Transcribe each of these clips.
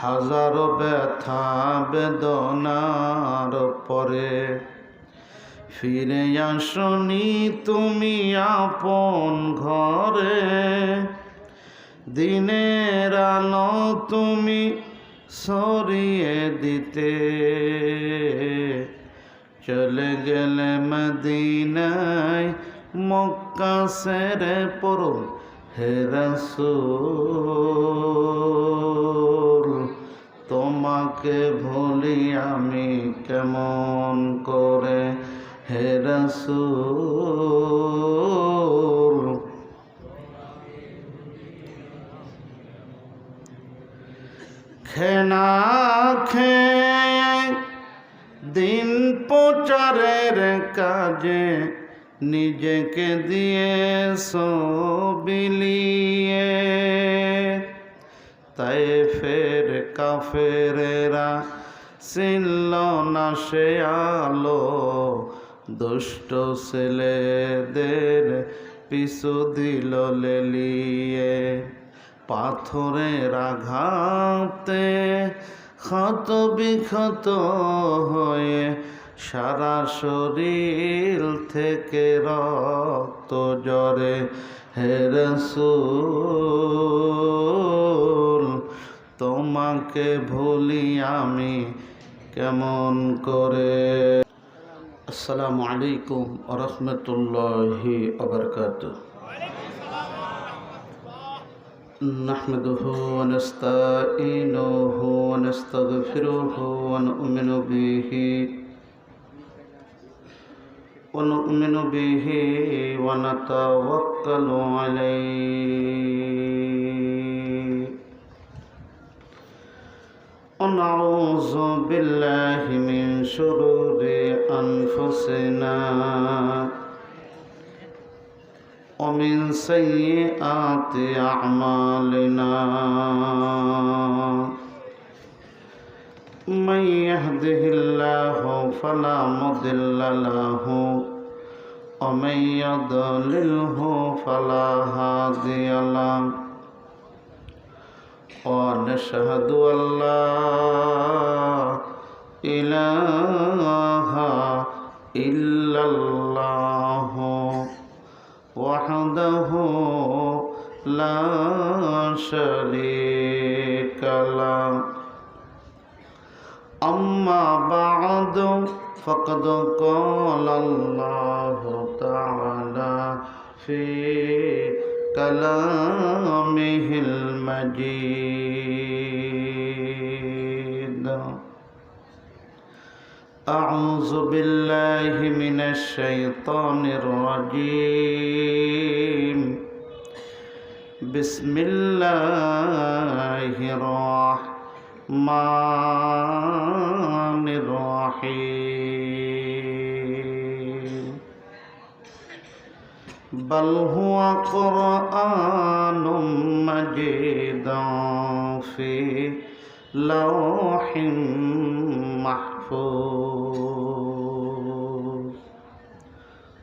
হাজারো ব্যথা বেদনার পরে। ফিরে আসনি তুমি আপন ঘরে। দিনের আলো তুমি সরিয়ে দিতে। চলে গেলে মদিনায় মক্কা সেরে পড়ো হে রাসূল। তোমাকে ভুলি আমি কেমন করে? হে রাসূল। খেনা খেয়ে দিন প্রচারের কাজে নিজেকে দিয়ে বিলিয়ে তাই ফের কাফেরেরা চিনল না সে আলো, দুষ্ট ছেলেদের পিছু দিল লেলিয়ে। পাথরের আঘাতে ক্ষত বিক্ষত হয়ে সারা শরীর থেকে রক্ত জরে হে রসুল। তোমাকে ভুলি আমি কেমন করে আসসালামু আলাইকুম রহমতুল্লাহি আবরকাতুহ نحمده ونستعينه ونستغفره ونؤمن به ونؤمن به ونتوكل عليه ونعوذ بالله من شرور أنفسنا ومن سيئات أعمالنا من يهده الله فلا مضل له ومن يضلله فلا هادي له ونشهد أن لا إله إلا الله وحده لا شريك له. أما بعد فقد قال الله تعالى في كلامه المجيد. أعوذ بالله من الشيطان الرجيم. بسم الله الرحمن الرحيم. بل هو قرآن مجيد في لوح محفوظ.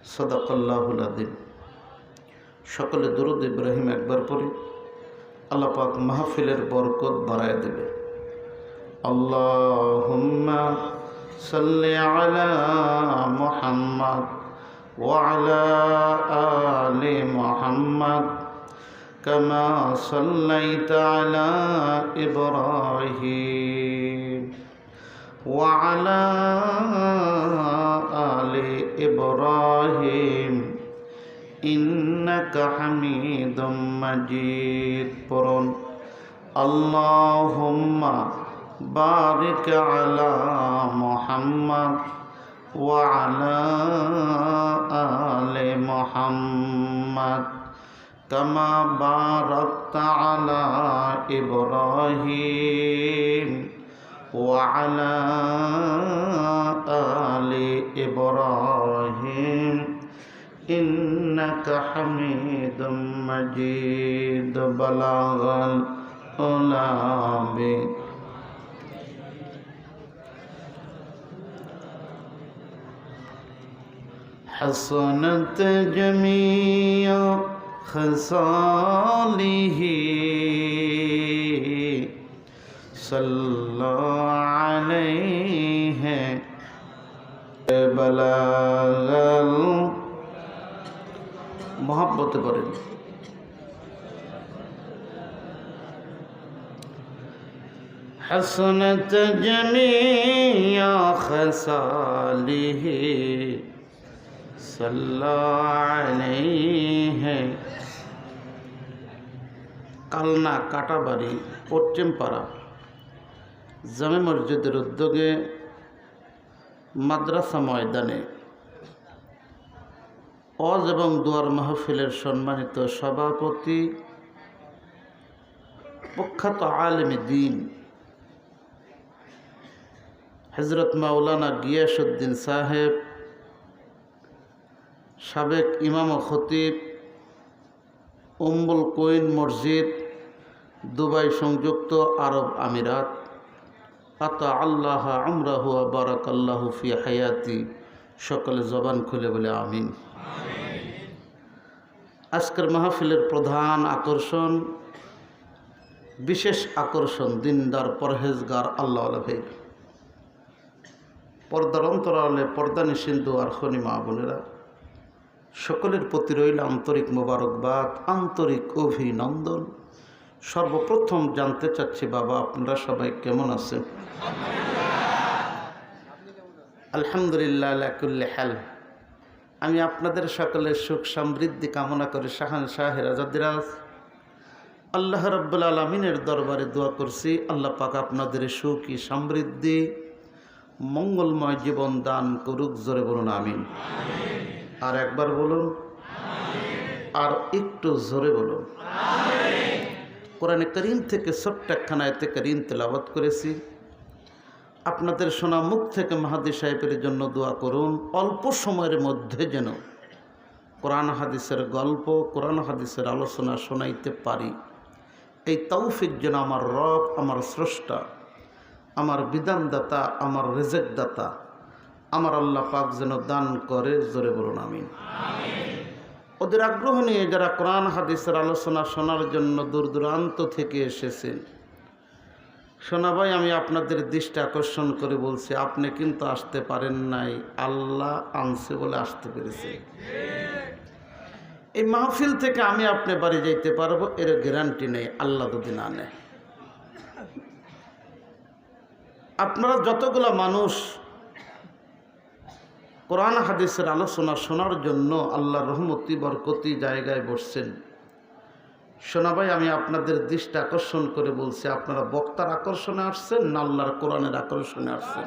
صدق الله العظيم সকলে দরুদ ইব্রাহিম একবার পড়ি আল্লাহ পাক মাহফিলের বরকত বাড়ায় দেবে আল্লাহুম্মা সাল্লি আলা মুহাম্মদ وعلى آل محمد كما صليت على إبراهيم وعلى آل إبراهيم إنك حميد مجيد برون اللهم بارك على محمد وعلى آل محمد كما باركت على إبراهيم وعلى آل إبراهيم إنك حميد مجيد. بلغ الأولى حسنت جميع خصاله. صلى بلاغ মহাব্বতে পড়েন حسنت جميع خصاله صلى عليه কালনা কাটাবাড়ি পশ্চিমপাড়া জামে মসজিদের উদ্যোগে মাদ্রাসা ময়দানে। অজ এবং দুয়ার মাহফিলের সম্মানিত সভাপতি, প্রখ্যাত আলমী দিন হজরত মাওলানা গিয়াসুদ্দিন সাহেব, সাবেক ইমাম খতিব উম্বুল কোয়েন মসজিদ, দুবাই সংযুক্ত আরব আমিরাত। আতা আল্লাহ আমরাহু বারাক আল্লাহ ফি হায়াতি। সকলে জবান খুলে বলে আমিন। আজকের মাহফিলের প্রধান আকর্ষণ, বিশেষ আকর্ষণ দিনদার পরহেজগার আল্লাহ ভাই। পর্দার অন্তরালে পর্দা নিষিদ্ধ আর খনি মা বোনেরা। সকলের প্রতি রইল আন্তরিক মোবারকবাদ, আন্তরিক অভিনন্দন। সর্বপ্রথম জানতে চাচ্ছি, বাবা, আপনারা সবাই কেমন আছেন? আলহামদুলিল্লাহ আমি আপনাদের সকলের সুখ সমৃদ্ধি কামনা করে শাহান শাহের আজাদিরাজ আল্লাহ রব্বুল আলমিনের দরবারে দোয়া করছি, আল্লাহ পাক আপনাদের সুখী সমৃদ্ধি, মঙ্গলময় জীবন দান করুক, জোরে বলুন, আমিন। আর একবার বলুন, আর একটু জোরে বলুন। কোরআনে করিম থেকে ছোট্ট একখানা এতে করিম তেলাবত করেছি। আপনাদের শোনা মুখ থেকে মাহাদি সাহেবের জন্য দোয়া করুন, অল্প সময়ের মধ্যে যেন কোরআন হাদিসের গল্প, কোরআন হাদিসের আলোচনা শোনাইতে পারি। এই তৌফিক যেন আমার রব, আমার স্রষ্টা, আমার বিধানদাতা, আমার রেজেক দাতা আমার আল্লাহ পাক যেন দান করে, জোরে বলুন, আমিন। ওদের আগ্রহ নিয়ে যারা কোরআন, হাদিসের আলোচনা শোনার জন্য দূর দূরান্ত থেকে এসেছেন। শোনা ভাই, আমি আপনাদের দৃষ্টি আকর্ষণ করে বলছি, আপনি কিন্তু আসতে পারেন নাই। আল্লাহ আনছে বলে আসতে পেরেছে। এই মাহফিল থেকে আমি আপনি বাড়ি যাইতে পারব, এর গ্যারান্টি নেই, আল্লাহ যদি না নেয়। আপনারা যতগুলো মানুষ কোরআন হাদিসের আলোচনা শোনার জন্য আল্লাহ রহমতি, বরকতি জায়গায় বসছেন। শোনাবাই আমি আপনাদের দৃষ্টি আকর্ষণ করে বলছি, আপনারা বক্তার আকর্ষণে আসছেন না আল্লাহর কোরআনের আকর্ষণে আসছেন?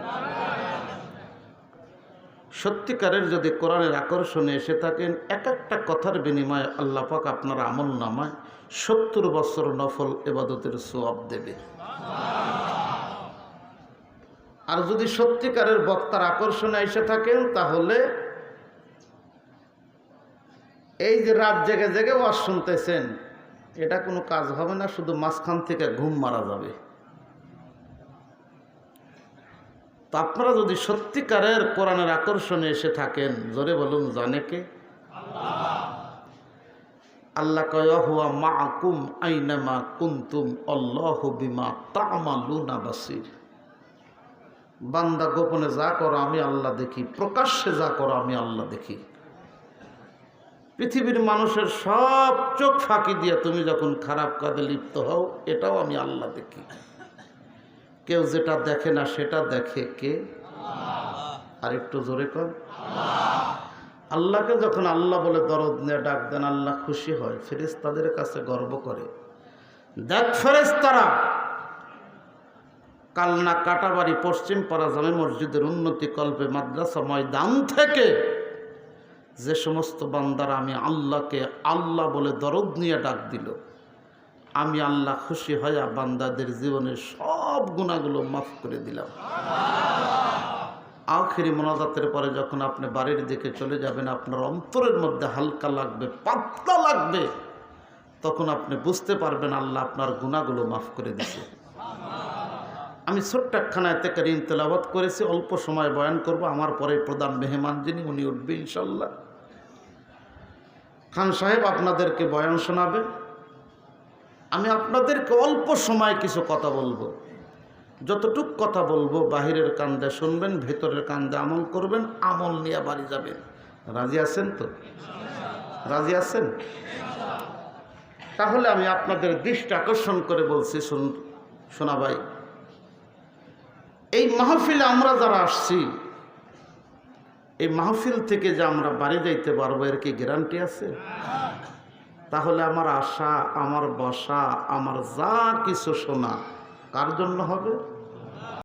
সত্যিকারের যদি কোরআনের আকর্ষণে এসে থাকেন, এক একটা কথার বিনিময়ে আল্লাহ পাক আপনার আমল নামায় সত্তর বছর নফল এবাদতের সোয়াব দেবে। আর যদি সত্যিকারের বক্তার আকর্ষণে এসে থাকেন, তাহলে এই যে রাত জেগে জেগে ওয়াজ শুনতেছেন, এটা কোনো কাজ হবে না, শুধু মাঝখান থেকে ঘুম মারা যাবে। তো আপনারা যদি সত্যিকারের কোরআনের আকর্ষণে এসে থাকেন, জোরে বলুন, জানে কে? আল্লাহ কয়া মা কুম আইনামা কুন্তুম অল্লাহ বিমা তামালুনা বাসির। বান্দা গোপনে যা করো, আমি আল্লাহ দেখি। প্রকাশ্যে যা করো, আমি আল্লাহ দেখি। পৃথিবীর মানুষের সব চোখ ফাঁকি দিয়ে তুমি যখন খারাপ কাজে লিপ্ত হও, এটাও আমি আল্লাহ দেখি। কেউ যেটা দেখে না, সেটা দেখে কে? আর একটু জোরে কর আল্লাহকে যখন আল্লাহ বলে দরদ নিয়ে ডাক দেন, আল্লাহ খুশি হয়। ফেরেস তাদের কাছে গর্ব করে। দেখ ফেরেস তারা কালনা কাটাবাড়ি পশ্চিম পাড়া জামে মসজিদের উন্নতি কল্পে মাদ্রাসা ময়দান থেকে যে সমস্ত বান্দারা আমি আল্লাহকে আল্লাহ বলে দরদ নিয়ে ডাক দিল, আমি আল্লাহ খুশি হইয়া বান্দাদের জীবনের সব গুণাগুলো মাফ করে দিলাম। আখেরি মোনাজাতের পরে যখন আপনি বাড়ির দিকে চলে যাবেন, আপনার অন্তরের মধ্যে হালকা লাগবে, পাতলা লাগবে, তখন আপনি বুঝতে পারবেন আল্লাহ আপনার গুণাগুলো মাফ করে দিছে। আমি ছোট্ট একখানা এতে কারিম তেলাবাত করেছি, অল্প সময় বয়ান করব, আমার পরে প্রধান মেহমান যিনি, উনি উঠবে ইনশাল্লাহ খান সাহেব আপনাদেরকে বয়ান শোনাবে। আমি আপনাদেরকে অল্প সময় কিছু কথা বলব। যতটুক কথা বলব, বাহিরের কান্দে শুনবেন, ভেতরের কান্দে আমল করবেন, আমল নিয়ে বাড়ি যাবেন। রাজি আছেন তো? রাজি আছেন? তাহলে আমি আপনাদের দৃষ্টি আকর্ষণ করে বলছি, শুন এই মাহফিলে আমরা যারা আসছি, এই মাহফিল থেকে যে আমরা বাড়ি যাইতে পারব, এর কি গ্যারান্টি আছে? তাহলে আমার আশা, আমার বসা, আমার যা কিছু শোনা, কার জন্য হবে?